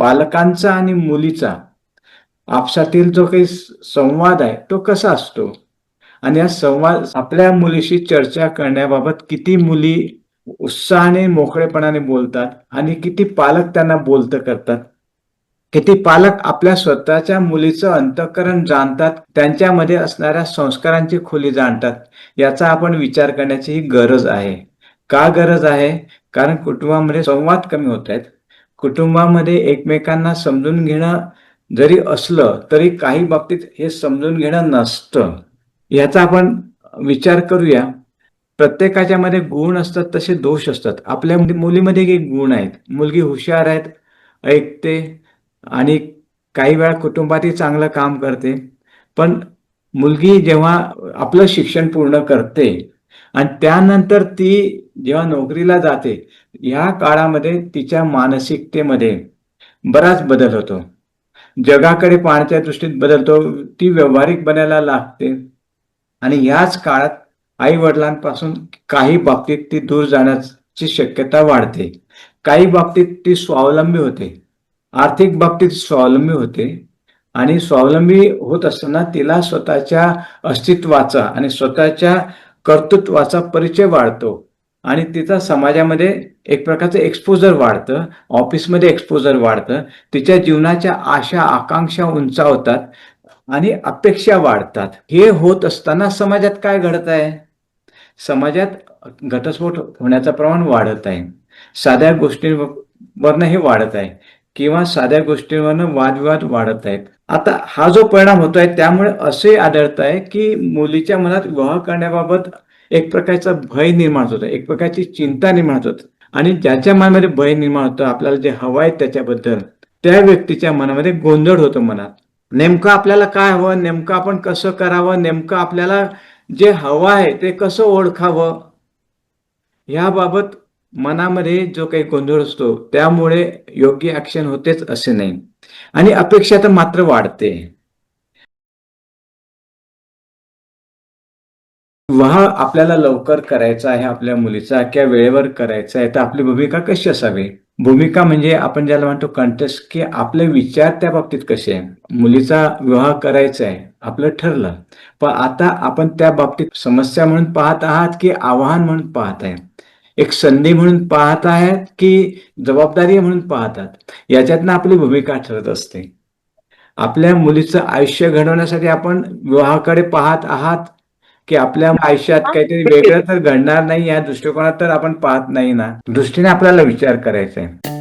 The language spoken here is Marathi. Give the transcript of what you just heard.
पालकांचा आणि मुलीचा आपसातील जो काही संवाद आहे तो कसा असतो? आणि या संवाद आपल्या मुलीशी चर्चा करण्याबाबत किती मुली उत्साहाने मोकळेपणाने बोलतात आणि किती पालक त्यांना बोलत करतात? किती पालक आपल्या स्वतःच्या मुलीचं अंतःकरण जाणतात त्यांच्यामध्ये असणाऱ्या संस्कारांची खोली जाणतात याचा आपण विचार करण्याची ही गरज आहे. का गरज आहे? कारण कुटुंबामध्ये संवाद कमी होत आहेत. कुटुंबामध्ये एकमेकांना समजून घेणं जरी असलं तरी काही बाबतीत हे समजून घेणं नसतं. याचा आपण विचार करूया. प्रत्येकाच्या मध्ये गुण असतात तसे दोष असतात. आपल्या मुलीमध्ये काही गुण आहेत. मुलगी हुशार आहेत ऐकते आणि काही वेळा कुटुंबातही चांगलं काम करते. पण मुलगी जेव्हा आपलं शिक्षण पूर्ण करते आणि त्यानंतर ती जेव्हा नोकरीला जाते या काळामध्ये तिच्या मानसिकतेमध्ये बराच बदल होतो. जगाकडे पाहण्याच्या दृष्टीत बदलतो ती व्यावहारिक बनायला लागते. आणि याच काळात आई वडिलांपासून काही बाबतीत ती दूर जाण्याची शक्यता वाढते. काही बाबतीत ती स्वावलंबी होते. आर्थिक बाबतीत स्वावलंबी होते. आणि स्वावलंबी होत असताना तिला स्वतःच्या अस्तित्वाचा आणि स्वतःच्या कर्तृत्वाचा परिचय वाढतो आणि तिचा समाजामध्ये एक प्रकारचं एक्सपोजर वाढतं ऑफिसमध्ये एक्सपोजर वाढतं तिच्या जीवनाच्या आशा आकांक्षा उंचावतात आणि अपेक्षा वाढतात. हे होत असताना समाजात काय घडत आहे? समाजात घटस्फोट होण्याचं प्रमाण वाढत आहे. साध्या गोष्टींवरनं हे वाढत आहे. किंवा साध्या गोष्टींवरनं वादविवाद वाढत आहेत. आता हा जो परिणाम होतोय त्यामुळे असे आढळत आहे की मुलीच्या मनात विवाह करण्याबाबत एक प्रकारचा भय निर्माण होतो एक प्रकारची चिंता निर्माण होत आणि ज्याच्या मनामध्ये भय निर्माण होतं आपल्याला जे हवं आहे त्याच्याबद्दल त्या व्यक्तीच्या मनामध्ये गोंधळ होतो मनात. नेमकं आपल्याला काय हवं नेमकं आपण कसं करावं नेमकं आपल्याला जे हवं आहे ते कसं ओळखावं याबाबत मनामध्ये जो काही गोंधळ असतो त्यामुळे योग्य ऍक्शन होतेच असे नाही. आणि अपेक्षा तर मात्र वाढते. विवाह आपल्याला लवकर करायचा आहे आपल्या मुलीचा किंवा वेळेवर करायचा आहे तर आपली भूमिका कशी असावी? भूमिका म्हणजे आपण ज्याला म्हणतो कंटेस्ट की आपले विचार त्या बाबतीत कसे आहे? मुलीचा विवाह करायचा आहे आपलं ठरलं. पण आता आपण त्या बाबतीत समस्या म्हणून पाहत आहात की आव्हान म्हणून पाहत आहे. एक संधी म्हणून पाहत आहेत की जबाबदारी म्हणून पाहतात याच्यातनं आपली भूमिका ठरत असते. आपल्या मुलीचं आयुष्य घडवण्यासाठी आपण विवाहाकडे पाहत आहात की आपल्या आयुष्यात काहीतरी वेगळं तर घडणार नाही या दृष्टिकोनात तर आपण पाहत नाही ना? दृष्टीने आपल्याला विचार करायचा आहे.